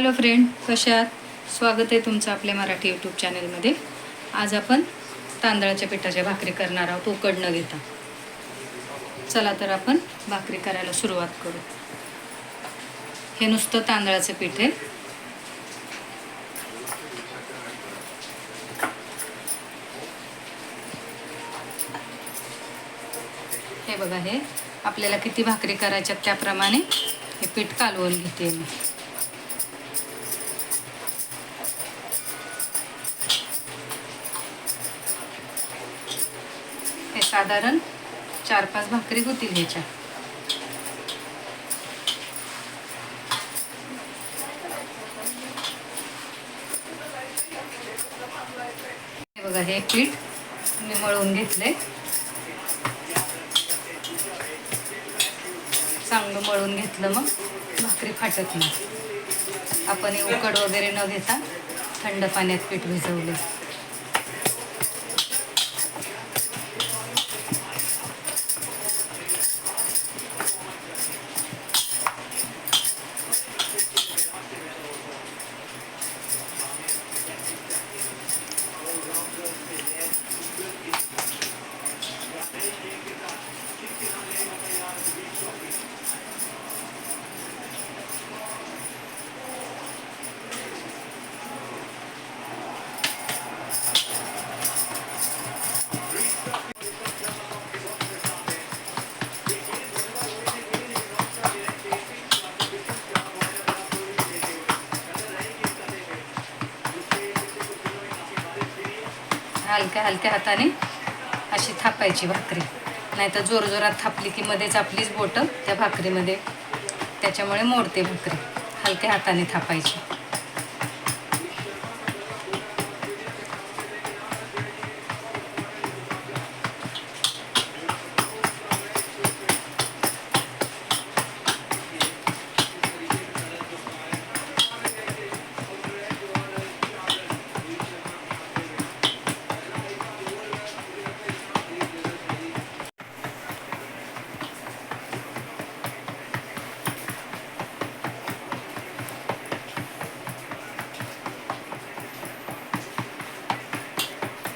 Hello friend कशात? स्वागत आहे तुमचं आपल्या मराठी यूट्यूब चॅनलमध्ये. आज आपण तांदळाच्या पिठाच्या भाकरी करणार आहोत उकड न घेता. चला तर आपण भाकरी करायला सुरुवात करू. हे नुसतं तांदळाचं पीठ आहे. हे बघा हे आपल्याला किती भाकरी करायच्यात त्याप्रमाणे हे पीठ कालवून घेते मी. साधारण चार पाच भाकरी होतील ह्याच्या हे बघा हे पीठ मी मळून घेतले चांगलं मळून घेतलं मग भाकरी फाटत नाही. आपण उकड वगैरे न घेता थंड पाण्यात पीठ भिजवलं हलक्या हलक्या हाताने अशी थापायची भाकरी. नाहीतर जोरजोरात थापली की मध्येच आपलीच बोटं त्या भाकरीमध्ये त्याच्यामुळे मोडते भाकरी. हलक्या हाताने थापायची.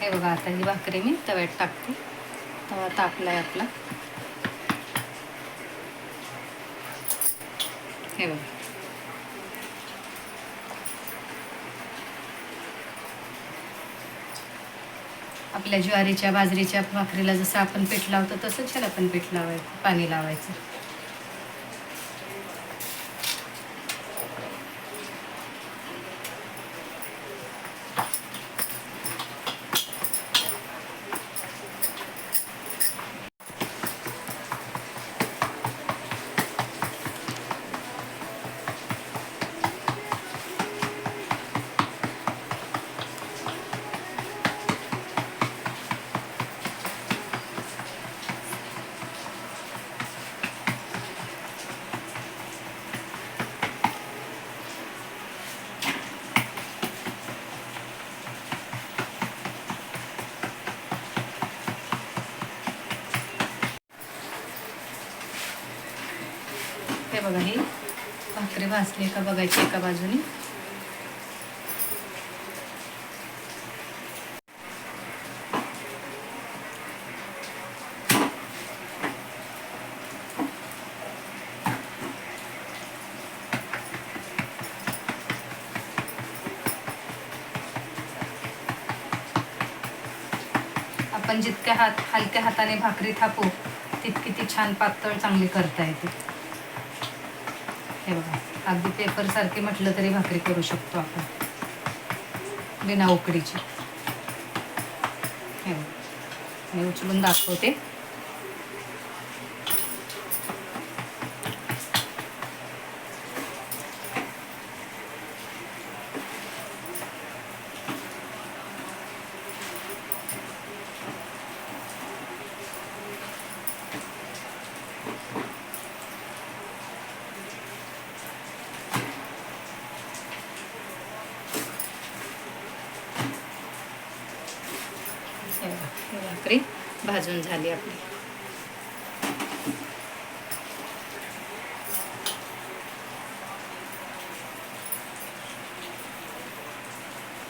हे बघा आता ही भाकरी मी तव्यात टाकते. तवा तापलाय आपला. हे बघा. आपल्या ज्वारीच्या बाजरीच्या भाकरीला जसं आपण पीठ लावतो तसंच ह्याला पण पीठ लावायचं पाणी लावायचं. बघा हे. भाकरी भाजली का बघायची एका बाजूने. आपण जितक्या हात हलक्या हाताने भाकरी थापू तितकी ती छान पातळ चांगली करता येते. हे बघा अगदी पेपर सारखे म्हटलं तरी भाकरी करू शकतो आपण. बिना उकडीची. हे बघा मी उचलून दाखवते हे बघा, ही भाकरी भाजून झाली आपली.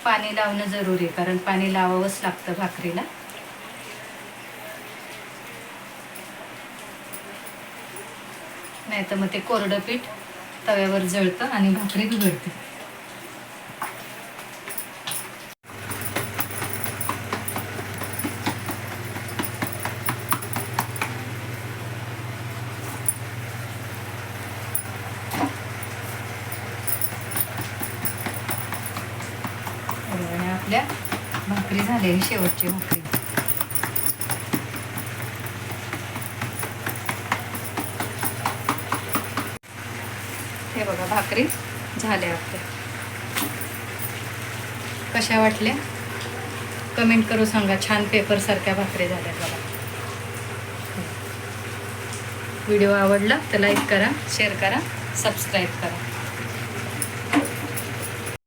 पाणी लावणं जरुरी आहे कारण पाणी लावावंच लागतं भाकरीला. नाही तर मग ते कोरडं पीठ तव्यावर जळतं आणि भाकरी बिघडते आणि आपल्या भाकरी झालेली शेवटची भाकरी. हे बघा भाकरी झाल्या आपल्या. कशा वाटल्या? कमेंट करू सांगा छान पेपर सारख्या भाकरी झाल्या बघा. हो. व्हिडिओ आवडला तर लाईक करा शेअर करा सबस्क्राईब करा.